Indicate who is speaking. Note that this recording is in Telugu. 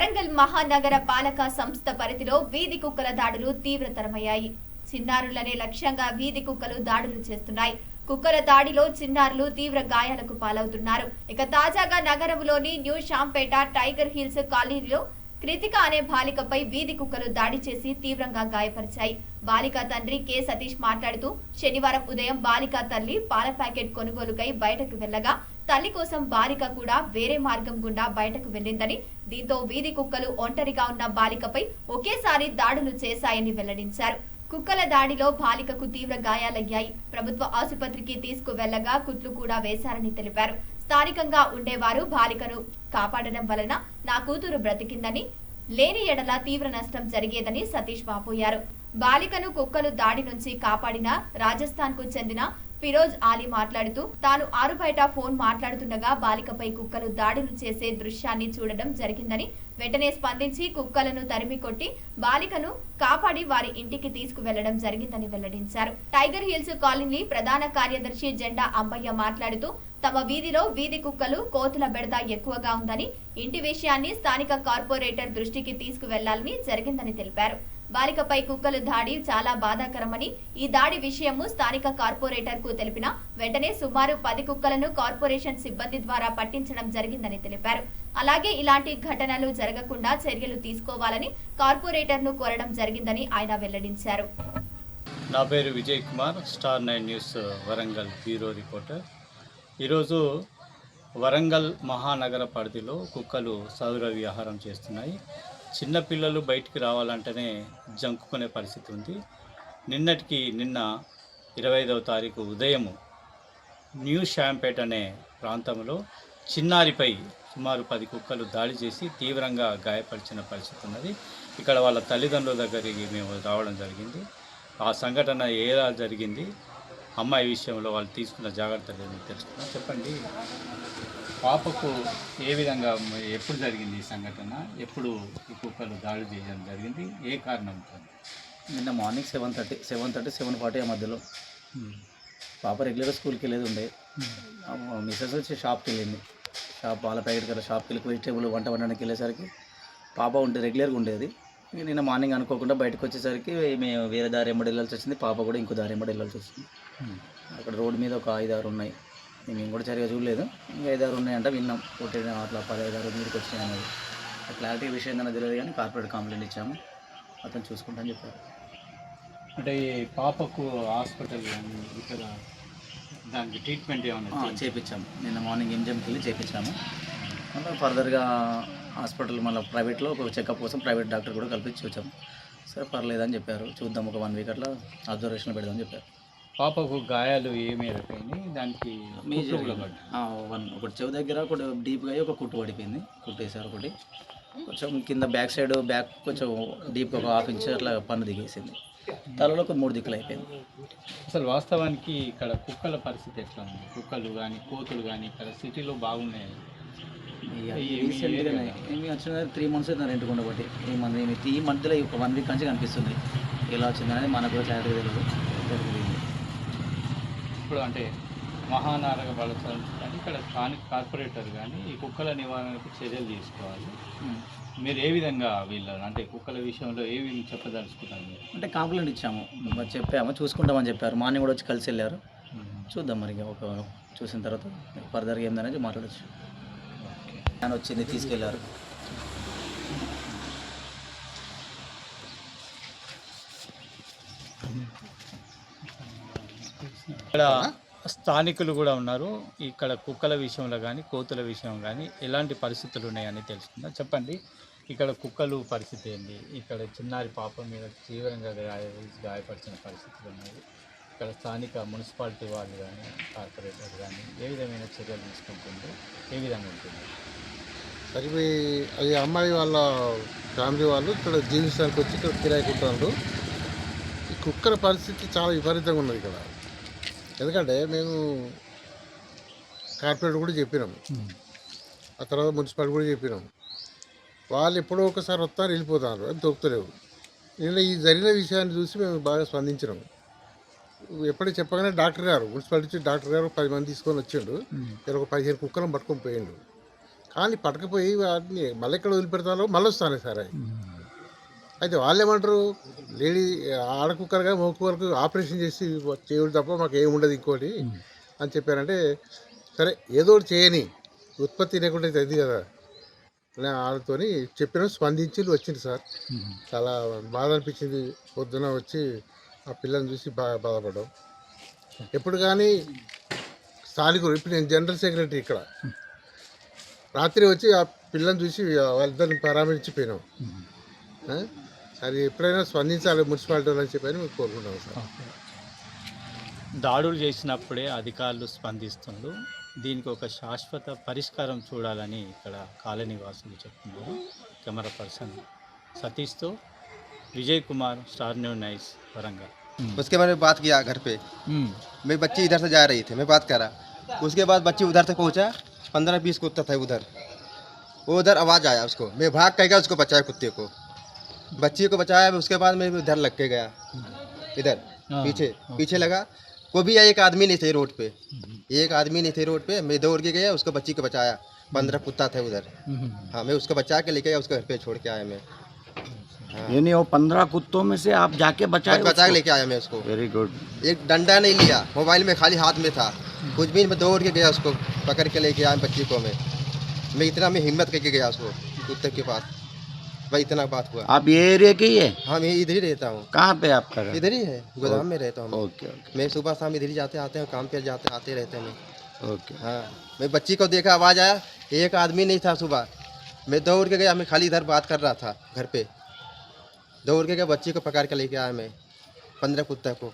Speaker 1: వరంగల్ మహానగర పాలక సంస్థ పరిధిలో వీధి కుక్కల దాడులు తీవ్రతరమయ్యాయి. చిన్నారులనే లక్ష్యంగా వీధి కుక్కలు దాడులు చేస్తున్నాయి. కుక్కల దాడిలో చిన్నారులు తీవ్ర గాయాలకు పాలవుతున్నారు. ఇక తాజాగా నగరంలోని న్యూ షాంపేట టైగర్ హిల్స్ కాలనీలో కృతిక అనే బాలికపై వీధి కుక్కలు దాడి చేసి తీవ్రంగా గాయపరిచాయి. బాలిక తండ్రి కె. సతీష్ మాట్లాడుతూ శనివారం ఉదయం బాలిక తల్లి పాల ప్యాకెట్ కొనుగోలుకై బయటకు వెళ్ళగా తల్లి కోసం బాలిక కూడా వేరే మార్గం గుండా బయటకు వెళ్ళిందని దీంతో వీధి కుక్కలు ఒంటరిగా ఉన్న బాలికపై ఒకేసారి దాడులు చేశాయని వెల్లడించారు. కుక్కల దాడిలో బాలికకు తీవ్ర గాయాలయ్యాయి. ప్రభుత్వ ఆసుపత్రికి తీసుకువెళ్ళగా కుట్లు కూడా వేశారని తెలిపారు. స్థానికంగా ఉండేవారు బాలికను కాపాడడం వలన నా కూతురు బ్రతికిందని లేని ఎడల తీవ్ర నష్టం జరిగేదని సతీష్ వాపోయారు. బాలికను కుక్కలు దాడి నుంచి కాపాడిన రాజస్థాన్కు చెందిన ఫిరోజ్ ఆలీ మాట్లాడుతూ తాను ఆరు బయట ఫోన్ మాట్లాడుతుండగా బాలికపై కుక్కలు దాడులు చేసే దృశ్యాన్ని చూడడం జరిగిందని వెంటనే స్పందించి కుక్కలను తరిమి కొట్టి బాలికను కాపాడి వారి ఇంటికి తీసుకువెళ్ళడం జరిగిందని వెల్లడించారు. టైగర్ హిల్స్ కాలనీ ప్రధాన కార్యదర్శి జెండా అంబయ్య మాట్లాడుతూ తమ వీధిలో వీధి కుక్కలు కోతుల బెడద ఎక్కువగా ఉందని ఇంటి విషయాన్ని స్థానిక కార్పొరేటర్ దృష్టికి తీసుకువెళ్ళాలని జరిగిందని తెలిపారు. బాలికపై కుక్కలు దాడి చాలా బాధాకరమని ఈ దాడి విషయము స్థానిక కార్పొరేటర్కు తెలిపిన వెంటనే సుమారు పది కుక్కలను కార్పొరేషన్ సిబ్బంది ద్వారా పట్టించడం జరిగిందని తెలిపారు. అలాగే ఇలాంటి ఘటనలు జరగకుండా చర్యలు తీసుకోవాలని కార్పొరేటర్ను కోరడం జరిగిందని ఆయన వెల్లడించారు.
Speaker 2: నా పేరు Vijay Kumar star nine news Warangal bureau reporter. ఈరోజు వరంగల్ మహానగర పరిధిలో కుక్కలు సౌర విహారం చేస్తున్నాయి. చిన్నపిల్లలు బయటికి రావాలంటేనే జంకుకునే పరిస్థితి ఉంది. నిన్నటికి నిన్న ఇరవై ఐదవ తారీఖు ఉదయము న్యూ షాంపేట్ అనే ప్రాంతంలో చిన్నారిపై సుమారు పది కుక్కలు దాడి చేసి తీవ్రంగా గాయపరిచిన పరిస్థితి ఉన్నది. ఇక్కడ వాళ్ళ తల్లిదండ్రుల దగ్గరికి మేము రావడం జరిగింది. ఆ సంఘటన ఎలా జరిగింది అమ్మాయి విషయంలో వాళ్ళు తీసుకున్న జాగ్రత్తలు ఏమి తెలుసుకున్నాం. చెప్పండి. పాపకు ఏ విధంగా ఎప్పుడు జరిగింది ఈ సంఘటన? ఎప్పుడు ఈ కుక్కలు దాడి చేయడం జరిగింది? ఏ కారణంతో?
Speaker 3: నిన్న morning seven thirty seven thirty seven forty ఆ మధ్యలో. పాప రెగ్యులర్గా స్కూల్కి వెళ్ళేది ఉండే. మిస్సెస్ వచ్చి షాప్కి వెళ్ళింది. షాప్ పాల ప్యాకెట్ కదా షాప్కి వెళ్ళి వెజిటేబుల్ వంట వండడానికి వెళ్ళేసరికి పాప ఉంటే రెగ్యులర్గా ఉండేది. నిన్న మార్నింగ్ అనుకోకుండా బయటకు వచ్చేసరికి మేము వేరే దారి ఎంబడి వెళ్ళాల్సి వచ్చింది. పాప కూడా ఇంకో దారి ఎంబడి వెళ్ళాల్సి వచ్చింది. అక్కడ రోడ్డు మీద ఒక ఐదారు ఉన్నాయి. మేము కూడా సరిగా చూడలేదు. ఇంకా ఐదారు ఉన్నాయంట విన్నాం. ఒకటి అట్లా పది ఐదారు మీదకి వచ్చినాయి అనేది క్లారిటీ విషయం ఏంటో తెలియదు కానీ కార్పొరేట్ కంప్లైంట్ ఇచ్చాము. అతను చూసుకుంటా అని చెప్పారు.
Speaker 2: అంటే ఈ పాపకు హాస్పిటల్ ఇక్కడ దానికి ట్రీట్మెంట్ ఏమన్నా చేయించారా?
Speaker 3: చేపించాము నిన్న మార్నింగ్ ఎంజిఎంకి వెళ్ళి చేపించాము మళ్ళీ ఫర్దర్గా హాస్పిటల్ మళ్ళీ ప్రైవేట్లో ఒక చెకప్ కోసం ప్రైవేట్ డాక్టర్ కూడా కల్పించి వచ్చాము. సరే పర్లేదని చెప్పారు. చూద్దాం ఒక వన్ వీక్ అట్లా అబ్జర్వేషన్ పెడదామని చెప్పారు.
Speaker 2: పాపకు గాయాలు ఏ మేరకు అయినాయి దానికి
Speaker 3: మేజర్
Speaker 2: కూడా.
Speaker 3: వన్ ఒకటి చెవి దగ్గర ఒకటి డీప్గా ఒక కుట్టు పడిపోయింది. కుట్టు వేసారు ఒకటి. కొంచెం కింద బ్యాక్ సైడ్ బ్యాక్ కొంచెం డీప్గా ఒక హాఫ్ ఇంచ్ అట్లా పన్ను దిగేసింది. తలలో ఒక మూడు దిక్కులు అయిపోయింది.
Speaker 2: అసలు వాస్తవానికి ఇక్కడ కుక్కల పరిస్థితి ఎట్లా ఉంది? కుక్కలు కానీ కోతులు కానీ ఇక్కడ సిటీలో బాగున్నాయి? ఈ-
Speaker 3: ఏమి వచ్చిన త్రీ మంత్స్ అవుతుంది రెంట్ ఉండబట్టి. త్రీ మంత్ ఈ మధ్యలో ఒక వన్ వీక్ నుంచి కనిపిస్తుంది. ఎలా వచ్చిందనేది మనకు కూడా క్లారిటీ తెలియదు.
Speaker 2: ఇప్పుడు అంటే మహానారక బలసాలు కానీ ఇక్కడ స్థానిక కార్పొరేటర్ కానీ ఈ కుక్కల నివారణకు చర్యలు తీసుకోవాలి. మీరు ఏ విధంగా వీళ్ళ అంటే కుక్కల విషయంలో ఏ విధంగా చెప్పదలుచుకున్నారు మీరు?
Speaker 3: అంటే కంప్లైంట్ ఇచ్చాము. మరి చెప్పాము చూసుకుంటామని చెప్పారు. మార్నింగ్ కూడా వచ్చి కలిసి వెళ్ళారు. చూద్దాం మరి ఒక చూసిన తర్వాత ఫర్దర్గా ఏందనేది మాట్లాడచ్చు. ఆయన వచ్చింది తీసుకెళ్ళారు.
Speaker 2: ఇక్కడ స్థానికులు కూడా ఉన్నారు. ఇక్కడ కుక్కల విషయంలో కానీ కోతుల విషయం కానీ ఎలాంటి పరిస్థితులు ఉన్నాయని తెలుసుకుందాం. చెప్పండి ఇక్కడ కుక్కలు పరిస్థితి ఏంటి ఇక్కడ చిన్నారి పాప మీద తీవ్రంగా గాయ గాయపరిచిన పరిస్థితులు ఉన్నాయి. ఇక్కడ స్థానిక మున్సిపాలిటీ వాళ్ళు కానీ కార్పొరేటర్ కానీ ఏ విధమైన చర్యలు తీసుకుంటుంది? ఏ విధంగా ఉంటుంది?
Speaker 4: సరే అది అమ్మాయి వాళ్ళ ఫ్యామిలీ వాళ్ళు ఇక్కడ జీవించడానికి వచ్చి ఇక్కడ కిరాయికుంటున్నారు ఈ కుక్కల పరిస్థితి చాలా విపరీతంగా ఉన్నది ఇక్కడ. ఎందుకంటే మేము కార్పొరేట్ కూడా చెప్పినాం. ఆ తర్వాత మున్సిపాలిటీ కూడా చెప్పినాం. వాళ్ళు ఎప్పుడో ఒకసారి వస్తారు వెళ్ళిపోతారు అది దొరుకుతలేవు నిన్న ఈ జరిగిన విషయాన్ని చూసి మేము బాగా స్పందించినాం. ఎప్పటికి చెప్పగానే డాక్టర్ గారు మున్సిపాలిటీ డాక్టర్ గారు పది మంది తీసుకొని వచ్చిండు. ఇక్కడ ఒక పదిహేను కుక్కలను పట్టుకొని పోయిండు. కానీ పట్టకపోయి వాటిని మళ్ళీ ఎక్కడ వదిలిపెడతారో మళ్ళీ వస్తానే సార్ అవి. అయితే వాళ్ళు ఏమంటారు లేడీ ఆడకుక్కరుగా మోకు వరకు ఆపరేషన్ చేసి చేయడం తప్ప మాకు ఏమి ఉండదు ఇంకోటి అని చెప్పారంటే సరే ఏదో చేయని ఉత్పత్తి లేకుండా అయితే అది కదా. అలా వాళ్ళతోని చెప్పిన స్పందించి వచ్చింది సార్. చాలా బాధ అనిపించింది. పొద్దున వచ్చి ఆ పిల్లని చూసి బాగా బాధపడ్డాం. ఎప్పుడు కానీ స్థానికులు ఇప్పుడు నేను జనరల్ సెక్రటరీ ఇక్కడ. రాత్రి వచ్చి ఆ పిల్లని చూసి వాళ్ళిద్దరిని పరామర్శించిపోయినాం? అది ఎప్పుడైనా స్పందించాలి మున్సిపాలిటీ వాళ్ళు అని చెప్పని మేము కోరుకుంటాం సార్
Speaker 2: దాడులు చేసినప్పుడే అధికారులు స్పందిస్తుండ్రు దీనికి ఒక శాశ్వత పరిష్కారం చూడాలని ఇక్కడ కాలనీ వాసులు చెప్తున్నారు camera person సతీష్తో Vijay Kumar star new nice Warangal
Speaker 5: उसके बाद में बात किया घर पे मेरी बच्ची इधर से जा रही थी मैं बात करा उसके बाद बच्ची उधर तक पहुंचा पंद्रह बीस कुत्ता था उधर वो उधर आवाज़ आया उसको मैं भाग कर गया उसको बचाया कुत्ते को बच्ची को बचाया उसके बाद मैं इधर लग के गया। इधर
Speaker 2: हाँ,
Speaker 5: पीछे
Speaker 2: हाँ।
Speaker 5: पीछे लगा। को भी एक आदमी नहीं थे रोड पे। एक आदमी नहीं थे रोड पे मैं दौड़ के गया उसको बच्ची को बचाया। पंद्रह कुत्ता थे उधर। हाँ मैं उसको बचा के लेके गया उसको घर पे छोड़ के आया मैं।
Speaker 6: यानी वो पंद्रह कुत्तों में से आप जाके बचाए
Speaker 5: बचा के लेके आया मैं उसको।
Speaker 6: वेरी गुड
Speaker 5: एक डंडा नहीं लिया मोबाइल में खाली हाथ में था। कुछ भी मैं दौड़ के गया उसको पकड़ के लेके आया बच्ची को मैं। मैं इतना मैं हिम्मत करके गया उसको कुत्ते के पास। भाई इतना बात हुआ।
Speaker 6: आप ये एरिया के ही है?
Speaker 5: हाँ मैं इधर ही रहता हूँ।
Speaker 6: कहाँ पे आपका घर
Speaker 5: इधर ही है गोदाम में रहता हूँ मैं।
Speaker 6: Okay okay.
Speaker 5: मैं सुबह शाम इधर ही जाते आते हैं काम पे जाते आते रहते हैं मैं।
Speaker 6: ओके।
Speaker 5: हाँ मैं बच्ची को देखा आवाज़ आया एक आदमी नहीं था सुबह। मैं दौड़ के गया मैं खाली इधर बात कर रहा था घर पे। दौड़ के गया बच्ची को पकड़ के लेके आया मैं पंद्रह कुत्ता को।